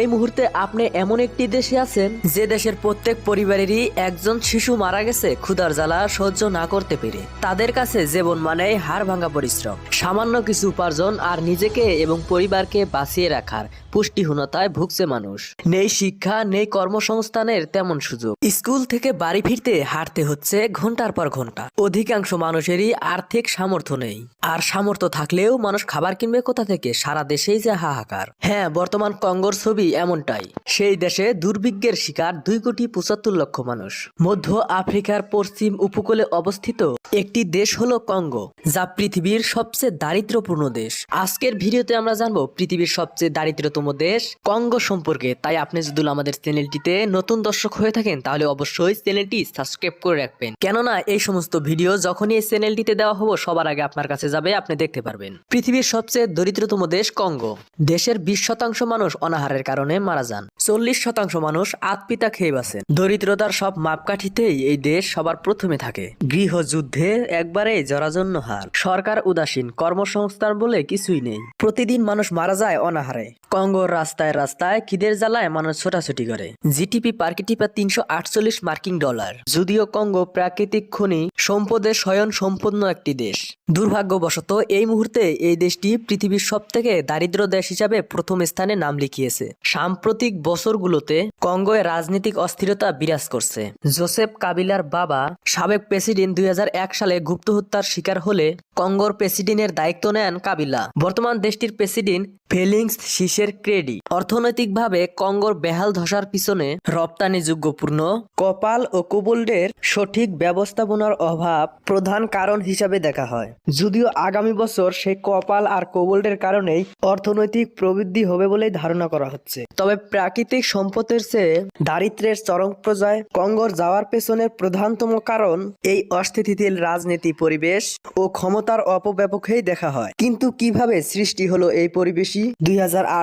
এই মুহূর্তে আপনি এমন একটি দেশে আছেন যে দেশের প্রত্যেক পরিবারেরই একজন শিশু মারা গেছে ক্ষুধার জ্বালা সহ্য না করতে পেরে। তাদের কাছে জীবন মানে হাড় ভাঙা পরিশ্রম, সামান্য কিছু উপার্জন আর নিজেকে এবং পরিবারকে বাঁচিয়ে রাখার পুষ্টিহীনতায় ভুগছে মানুষ। নেই শিক্ষা, নেই কর্মসংস্থানের তেমন সুযোগ। স্কুল থেকে বাড়ি ফিরতে হাঁটতে হচ্ছে ঘণ্টার পর ঘণ্টা। অধিকাংশ মানুষেরই আর্থিক সামর্থ্য নেই। আর সামর্থ্য থাকলেও মানুষ খাবার কিনবে কোথা থেকে? সারা দেশেই যে হাহাকার। হ্যাঁ বর্তমান কঙ্গোর ছবি এমনটাই। সেই দেশে দুর্ভিক্ষের শিকার দুই কোটি পঁচাত্তর লক্ষ মানুষ। মধ্য আফ্রিকার পশ্চিম উপকূলে অবস্থিত একটি দেশ হলো কঙ্গো, যা পৃথিবীর সবচেয়ে দারিদ্রপূর্ণ দেশ। আজকের ভিডিওতে আমরা জানব পৃথিবীর সবচেয়ে দারিদ্রতম দেশ কঙ্গো সম্পর্কে। তাই আপনি যদি আমাদের চ্যানেলটিতে নতুন দর্শক হয়ে থাকেন, তাহলে অবশ্যই চ্যানেলটি সাবস্ক্রাইব করে রাখবেন। কেননা এই সমস্ত ভিডিও যখনই এই চ্যানেলটিতে দেওয়া হব, সবার আগে আপনার কাছে যাবে, আপনি দেখতে পারবেন। পৃথিবীর সবচেয়ে দরিদ্রতম দেশ কঙ্গো। দেশের বিশ শতাংশ মানুষ অনাহারের কারণে মারা যান। চল্লিশ শতাংশ মানুষ আত্মিতা খেয়ে বাঁচেন। দরিদ্রতার সব মাপকাঠিতেই এই দেশ সবার প্রথমে থাকে। গৃহযুদ্ধে একবারে জরাজন্য হার। সরকার উদাসীন, কর্মসংস্থান বলে কিছুই নেই। প্রতিদিন মানুষ মারা যায় অনাহারে। কঙ্গোর রাস্তায় রাস্তায় খিদের জ্বালায় মানুষ ছোটাছুটি করে। জিটিপি পার কিটিপা তিনশো আটচল্লিশ মার্কিন ডলার। যদিও কঙ্গো প্রাকৃতিক খনি সম্পদে স্বয়ং সম্পন্ন একটি দেশ। দুর্ভাগ্যবশত এই মুহূর্তে এই দেশটি পৃথিবীর সব থেকে দারিদ্র দেশ হিসাবে প্রথম স্থানে নাম লিখিয়েছে। সাম্প্রতিক বছরগুলোতে কঙ্গোয় রাজনৈতিক অস্থিরতা বিরাজ করছে। জোসেফ কাবিলার বাবা, সাবেক প্রেসিডেন্ট দুই হাজার এক সালে গুপ্ত হত্যার শিকার হলে কঙ্গোর প্রেসিডেন্টের দায়িত্ব নেন কাবিলা। বর্তমান দেশটির প্রেসিডেন্ট ফেলিংস শীষের ক্রেডি। অর্থনৈতিকভাবে কঙ্গোর বেহাল ধসার পিছনে রপ্তানিযোগ্যপূর্ণ কপাল ও কোবল্ডের সঠিক ব্যবস্থাপনার অভাব প্রধান কারণ হিসাবে দেখা হয়। যদিও আগামী বছর সেই কপাল আর কোবল্ডের কারণেই অর্থনৈতিক প্রবৃদ্ধি হবে বলেই ধারণা করা হচ্ছে। তবে প্রাকৃতিক সম্পদের চেয়ে দারিদ্রের চরম পর্যায়ে কঙ্গোর যাওয়ার পেছনের প্রধানতম কারণ এই অস্থিতিশীল রাজনীতি পরিবেশ ও ক্ষমতার অপব্যাপকেই দেখা হয়। কিন্তু কীভাবে সৃষ্টি হলো এই পরিবেশই দুই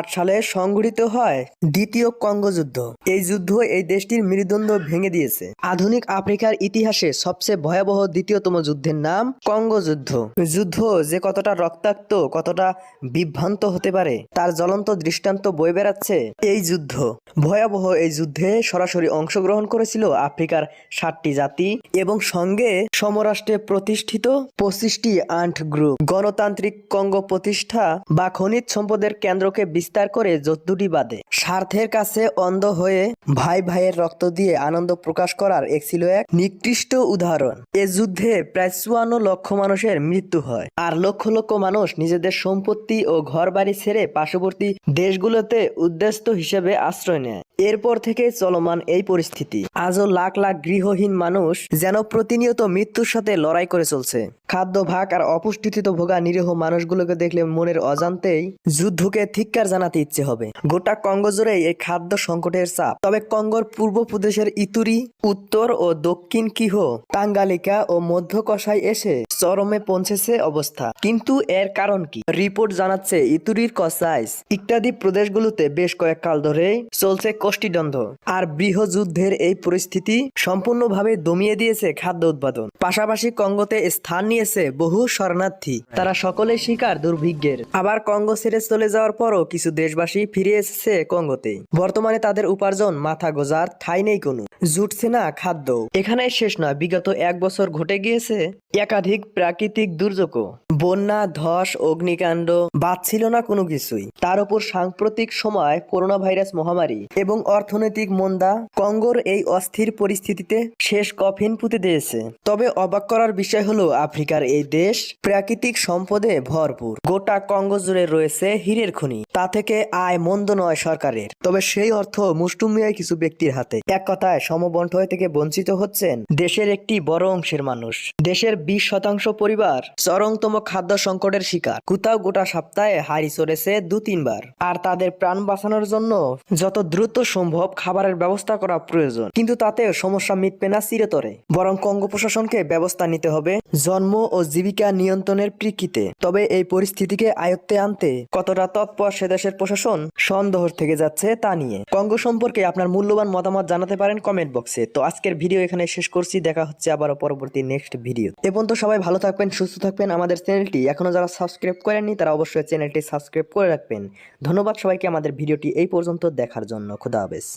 সালে সংঘটিত হয় দ্বিতীয় কঙ্গো যুদ্ধ এই যুদ্ধ এই দেশটির মেরুদণ্ড ভেঙে দিয়েছে। আধুনিক আফ্রিকার ইতিহাসে সবচেয়ে ভয়াবহ দ্বিতীয়তম যুদ্ধের নাম কঙ্গো যুদ্ধ যুদ্ধ যে কতটা রক্তাক্ত, কতটা বিভ্রান্ত হতে পারে, তার জ্বলন্ত দৃষ্টান্ত বয়ে বেড়াচ্ছে এই যুদ্ধ। ভয়াবহ এই যুদ্ধে সরাসরি অংশগ্রহণ করেছিল আফ্রিকার ষাটটি জাতি এবং সঙ্গে সমরাষ্ট্রে প্রতিষ্ঠিত পঁচিশটি আন্ট গ্রুপ। গণতান্ত্রিক কঙ্গো প্রতিষ্ঠা বা খনিজ সম্পদের কেন্দ্রকে বিস্তার করে যদ্দুটি বাদে স্বার্থের কাছে অন্ধ হয়ে ভাই ভাইয়ের রক্ত দিয়ে আনন্দ প্রকাশ করার এক ছিল এক নিকৃষ্ট উদাহরণ। এ যুদ্ধে প্রায় চুয়ান্ন লক্ষ মানুষের মৃত্যু হয়। আর লক্ষ লক্ষ মানুষ নিজেদের সম্পত্তি ও ঘর বাড়ি ছেড়ে পার্শ্ববর্তী দেশগুলোতে উদ্দেশ্য হিসেবে আশ্রয় নেয়। এরপর থেকে চলমান এই পরিস্থিতি। আজও লাখ লাখ গৃহহীন মানুষ যেন প্রতিনিয়ত মৃত্যুর সাথে লড়াই করে চলছে। খাদ্য ভাগ আর অপুষ্টিতে ভোগা নিরীহ মানুষগুলোকে দেখলে মনের অজান্তেই যুদ্ধকে ধিক্কার জানাতে ইচ্ছে হবে। গোটা কঙ্গো জুড়ে এই খাদ্য সংকটের চাপ। তবে কঙ্গোর পূর্ব প্রদেশের ইতুরি, উত্তর ও দক্ষিণ কিহ টাঙ্গালিকা ও মধ্য কষাই এসে চরমে পৌঁছেছে অবস্থা। কিন্তু এর কারণ কি? রিপোর্ট জানাচ্ছে ইতুরির কসাইস। ইত্যাদি প্রদেশগুলোতে বেশ কয়েক কাল ধরে চলছে কোষ্ঠীদ্বন্দ্ব আর বৃহযুদ্ধের এই পরিস্থিতি সম্পূর্ণভাবে দমিয়ে দিয়েছে খাদ্য উৎপাদন। পাশাপাশি কঙ্গোতে স্থান নিয়েছে বহু শরণার্থী। তারা সকলে শিকার দুর্ভিক্ষের আবার কঙ্গো ছেড়ে চলে যাওয়ার পরও কিছু দেশবাসী ফিরে এসেছে কঙ্গোতে। বর্তমানে তাদের উপার্জন মাথা গোজার ঠাই নেই কোনো। জুটছে না খাদ্য। এখানে শেষ নয়, বিগত এক বছর ঘটে গিয়েছে একাধিক প্রাকৃতিক দুর্যোগ বন্যা, ধস, অগ্নিকাণ্ড বাদ ছিল না কোনো কিছুই। তার উপর সাম্প্রতিক সময় করোনা ভাইরাস মহামারী এবং অর্থনৈতিক মন্দা কঙ্গোর এই অস্থির পরিস্থিতিতে শেষ কফিন পুঁতে দিয়েছে। তবে অবাক করার বিষয় হলো, আফ্রিকার এই দেশ প্রাকৃতিক সম্পদে ভরপুর। গোটা কঙ্গো জুড়ে রয়েছে হীরের খনি। তা থেকে আয় মন্দ নয় সরকারের। তবে সেই অর্থ মুষ্টুমিয়ায় কিছু ব্যক্তির হাতে। এক কথায় সমবন্টয় থেকে বঞ্চিত হচ্ছেন দেশের একটি বড় অংশের মানুষ। দেশের বিশ শতাংশ পরিবার চরমতম খাদ্য সংকটের শিকার। কোথাও গোটা সপ্তাহে হাড়ি চড়েছে দু তিনবার আর তাদের প্রাণ বাঁচানোর জন্য যত দ্রুত সম্ভব খাবারের ব্যবস্থা করা প্রয়োজন। কিন্তু তাতে সমস্যা মিটবে না চিরতরে। বরং কঙ্গো প্রশাসনকে ব্যবস্থা নিতে হবে জন্ম ও জীবিকা নিয়ন্ত্রণের প্রেক্ষিতে। তবে এই পরিস্থিতিকে আয়ত্তে আনতে কতটা তৎপর সে দেশের প্রশাসন সন্দেহ থেকে যাচ্ছে তা নিয়ে। কঙ্গো সম্পর্কে আপনার মূল্যবান মতামত জানাতে পারেন কমেন্ট বক্সে। তো আজকের ভিডিও এখানে শেষ করছি। দেখা হচ্ছে আবার পরবর্তী নেক্সট ভিডিও এ পর্যন্ত সবাই ভালো থাকবেন, সুস্থ থাকবেন। আমাদের চ্যানেলটি এখনও যারা সাবস্ক্রাইব করেননি, তারা অবশ্যই চ্যানেলটি সাবস্ক্রাইব করে রাখবেন। ধন্যবাদ সবাইকে আমাদের ভিডিওটি এই পর্যন্ত দেখার জন্য। খুদা হাফেজ।